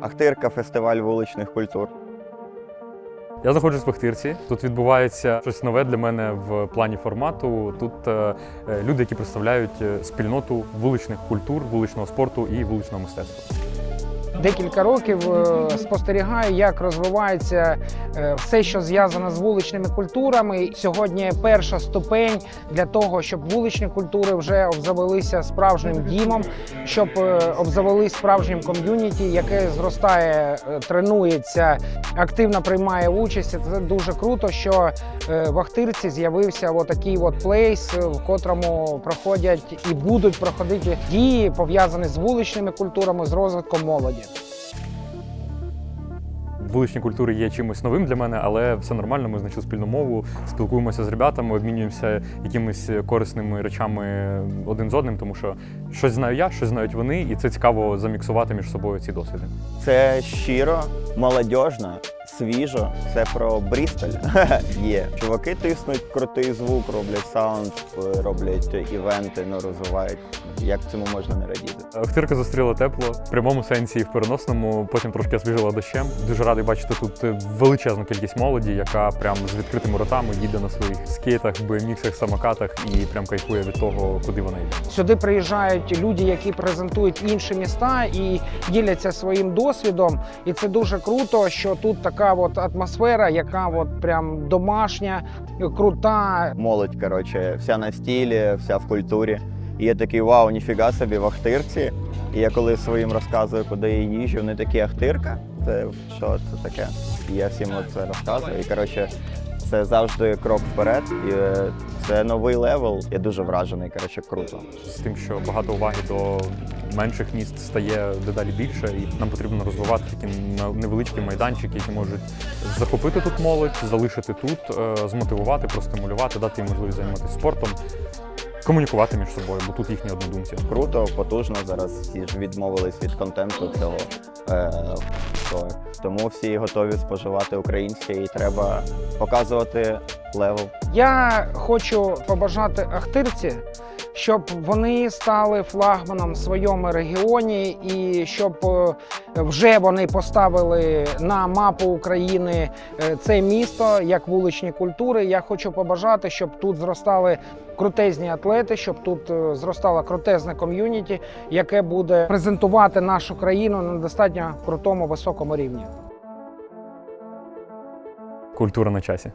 Ахтирка фестиваль вуличних культур. Я знаходжусь в Ахтирці. Тут відбувається щось нове для мене в плані формату. Тут е, е, люди, які представляють е, спільноту вуличних культур, вуличного спорту і вуличного мистецтва. Декілька років е, спостерігаю, як розвивається е, все, що зв'язано з вуличними культурами. Сьогодні перша ступень для того, щоб вуличні культури вже обзавелися справжнім дімом, щоб е, обзавелись справжнім ком'юніті, яке зростає, тренується, активно приймає участь. Це дуже круто, що в Ахтирці з'явився отакий от плейс, в котрому проходять і будуть проходити дії пов'язані з вуличними культурами, з розвитком молоді. Вуличні культури є чимось новим для мене, але все нормально. Ми знайшли спільну мову, спілкуємося з ребятами, обмінюємося якимись корисними речами один з одним, тому що щось знаю я, щось знають вони, і це цікаво заміксувати між собою ці досвіди. Це щиро, молодіжно, свіжо. Це про Брістоль. Є. Чуваки тиснуть крутий звук, роблять саунд, роблять івенти, ну розвивають. Як цьому можна не радіти? Охтирка зустріла тепло в прямому сенсі і в переносному. Потім трошки освіжила дощем. Дуже радий бачити тут величезну кількість молоді, яка прям з відкритими ротами їде на своїх скейтах, BMX-ах, самокатах і прям кайфує від того, куди вона йде. Сюди приїжджають люди, які презентують інші міста і діляться своїм досвідом. І це дуже круто, що тут така от атмосфера, яка от прям домашня, крута. Молодь, коротше, вся на стілі, вся в культурі. І я такий вау, ніфіга собі в Ахтирці. І я коли своїм розказую, куди я їжджу, вони такі Ахтирка. Це що це таке? І я всім це розказую. І коротше, це завжди крок вперед. І е, це новий левел. Я дуже вражений. Коротше, круто. З тим, що багато уваги до менших міст стає дедалі більше, і нам потрібно розвивати такі невеличкі майданчики, які можуть захопити тут молодь, залишити тут, е, змотивувати, простимулювати, дати їм можливість займатися спортом, комунікувати між собою, бо тут їхні однодумці. Круто, потужно. Зараз всі ж відмовились від контенту цього. Е, то- тому всі готові споживати українське і треба показувати левел. Я хочу побажати Ахтирці, щоб вони стали флагманом в своєму регіоні, і щоб е, вже вони поставили на мапу України е, це місто як вуличні культури. Я хочу побажати, щоб тут зростали крутезні атлети, щоб тут е, зростало крутезне ком'юніті, яке буде презентувати нашу країну на достатньо крутому високому рівні. Культура на часі.